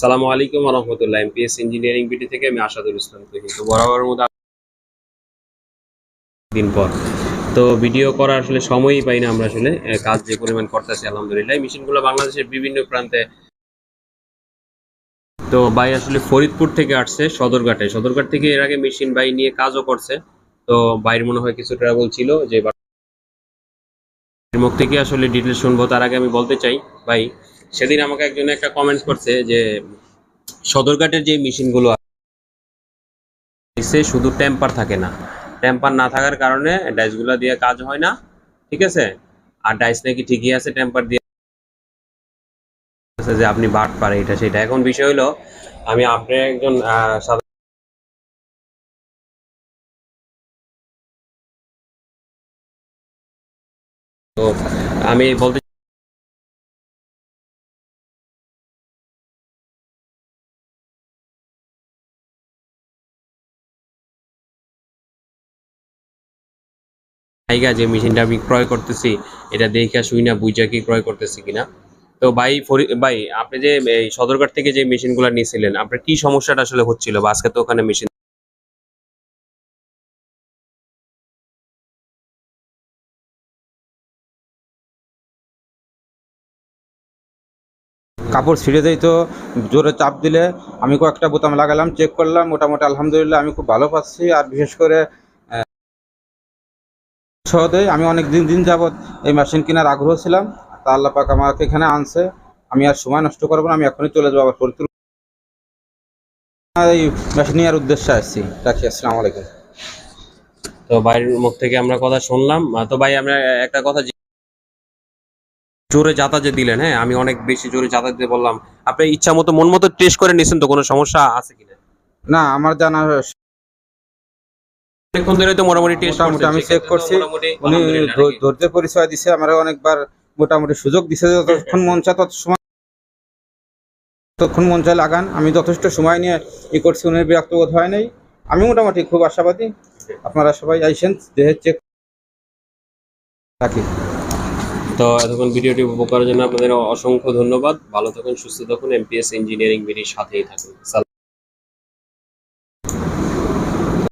সালামু আলাইকুম রহমতুল্লাহ। Amps engineering বিটি থেকে আমি আসাদুল ইসলাম তুহিন তো বরাবরের মতো দিন পর। তো ভিডিও করার আসলে সময়ই পাই না আমরা আসলে। কাজ যে পরিমাণ করতেছি, আলহামদুলিল্লাহ। মেশিনগুলো বাংলাদেশের বিভিন্ন প্রান্তে তো ভাই আসলে ফরিদপুর থেকে আসছে সদরঘাটে। সদরঘাট থেকে এর আগে মেশিন ভাই নিয়ে কাজও করছে। তো বাইরের মনে হয় কিছু ট্রাভেল ছিল, যে মুখ থেকে আসলে ডিটেলস শুনব, তার আগে আমি বলতে চাই, ভাই সেদিন আমাকে একজন একটা কমেন্ট করছে যে, সদরঘাটের যে মেশিনগুলো আছে শুধু টেম্পার থাকে না। টেম্পার না থাকার কারণে ডাইসগুলো দিয়ে কাজ হয় না, ঠিক আছে? আর ডাইস নাকি ঠিকই আছে টেম্পার দিয়ে যে আপনি বাট পারে এটা সেটা। এখন বিষয় হলো, আমি আপনি একজন তো আমি বলতে জায়গা যে মেশিনটা আমি ক্রয় করতেছি, এটা দেখে শুই না, বুঝা কি ক্রয় করতেছি কিনা। তো ভাই ভাই, আপনি যে সদরঘাট থেকে যে মেশিনগুলো নিয়েছিলেন আপনার কি সমস্যাটা আসলে হচ্ছিল? বা আজকে তো ওখানে মেশিন কাপড় ছিঁড়ে দেয় তো, জোরে চাপ দিলে আমি কয়েকটা বোতাম লাগালাম চেক করলাম, মোটামুটি আলহামদুলিল্লাহ আমি খুব ভালো পাচ্ছি। আর বিশেষ করে আহ, সহজেই আমি অনেক দিন দিন যাবৎ এই মেশিন কেনার আগ্রহ ছিলাম তা আল্লাহ পাক আমাকে এখানে আনছে। আমি আর সময় নষ্ট করব না আমি এখনই চলে যাব আবার ফরিদপুর এই মেশিন নেওয়ার উদ্দেশ্যে আসছি। রাখি আসসালামু আলাইকুম। তো বাইরের মুখ থেকে আমরা কথা শুনলাম। তো ভাই আমরা একটা কথা জোরে যাতা যে দিলেন হ্যাঁ? আমি অনেক বেশি জোরে যাতা দিতে বললাম। আপনি ইচ্ছা মতো মন মতো টেস্ট করে নিছেন তো কোনো সমস্যা আছে কিনা? না আমার জানা ধরে তো মোটামুটি টেস্ট মোটামুটি আমি check করছি। উনি ধৈর্যের পরিচয় দিছে আমার অনেকবার মোটামুটি সুযোগ দিছে যতক্ষণ মন চায় তত সময় ততক্ষণ মন চায় লাগান আমি যথেষ্ট সময় নিয়ে ই করছি উনি বিরক্ত বোধ হয় নাই। আমি মোটামুটি খুব আশাবাদী। আপনারা সবাই আইসেন দেহের চেক রাখি তো এতক্ষণ ভিডিওটি উপভোগ করার জন্য আপনাদের অসংখ্য ধন্যবাদ। ভালো থাকুন সুস্থ থাকুন এমপিএস ইঞ্জিনিয়ারিং বিডির সাথেই থাকুন।